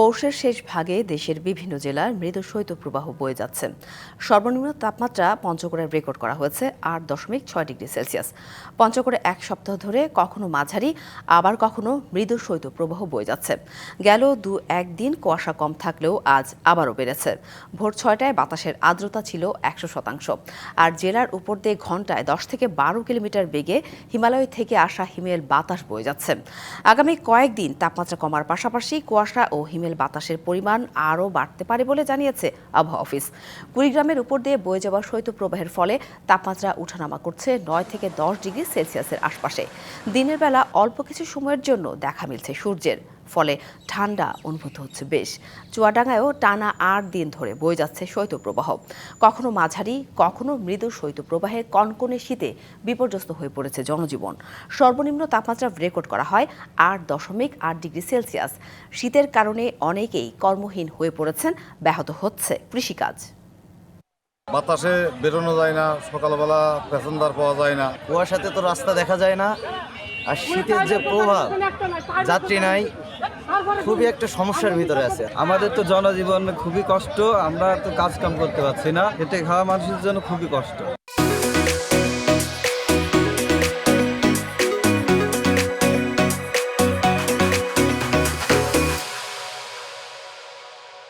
পৌষের শেষ ভাগে দেশের বিভিন্ন জেলার মৃদু শৈত্যপ্রবাহ বয়ে যাচ্ছে। সর্বনিম্ন তাপমাত্রা পঞ্চগড়ে রেকর্ড করা হয়েছে আট দশমিক ছয় ডিগ্রি সেলসিয়াস। পঞ্চগড়ে এক সপ্তাহ ধরে কখনো মাঝারি, আবার কখনো মৃদু শৈত্যপ্রবাহ বয়ে যাচ্ছে। গেল দু একদিন কুয়াশা কম থাকলেও আজ আবারও বেড়েছে। ভোর ছয়টায় বাতাসের আর্দ্রতা ছিল একশো শতাংশ। আর জেলার উপর দিয়ে ঘন্টায় দশ থেকে বারো কিলোমিটার বেগে হিমালয় থেকে আসা হিমেল বাতাস বয়ে যাচ্ছে। আগামী কয়েকদিন তাপমাত্রা কমার পাশাপাশি কুয়াশা ও হিমেল বাতাসের পরিমাণ আরও বাড়তে পারে বলে জানিয়েছে আবহাওয়া অফিস। কুড়িগ্রামের উপর দিয়ে বয়ে যাওয়া শৈত্যপ্রবাহের ফলে তাপমাত্রা উঠানামা করছে নয় থেকে দশ ডিগ্রি সেলসিয়াসের আশপাশে। দিনের বেলা অল্প কিছু সময়ের জন্য দেখা মিলছে সূর্যের। ফলে ঠান্ডা অনুভূত হচ্ছে বেশ। চুয়াডাঙ্গায়ও টানা আট দিন ধরে বয়ে যাচ্ছে শৈত্যপ্রবাহ। কখনো মাঝারি, কখনো মৃদু শৈত্যপ্রবাহে কনকনে শীতে বিপর্যস্ত হয়ে পড়েছে জনজীবন। সর্বনিম্ন তাপমাত্রা রেকর্ড করা হয় আট দশমিক আট ডিগ্রি সেলসিয়াস। শীতের কারণে অনেকেই কর্মহীন হয়ে পড়েছেন, ব্যাহত হচ্ছে কৃষিকাজ। বাতাসে বেরোনো যায় না, সকালবেলা প্যাসেঞ্জার পাওয়া যায় না। কুয়াশাতে তো রাস্তা দেখা যায় না। আর শীতের যে প্রভাব, যাত্রী নাই খুবই একটা সমস্যার ভিতরে আছে। আমাদের তো জনজীবন খুবই কষ্ট, আমরা তো কাজ কাম করতে পারছি না। এতে খাওয়া মানুষের জন্য খুবই কষ্ট।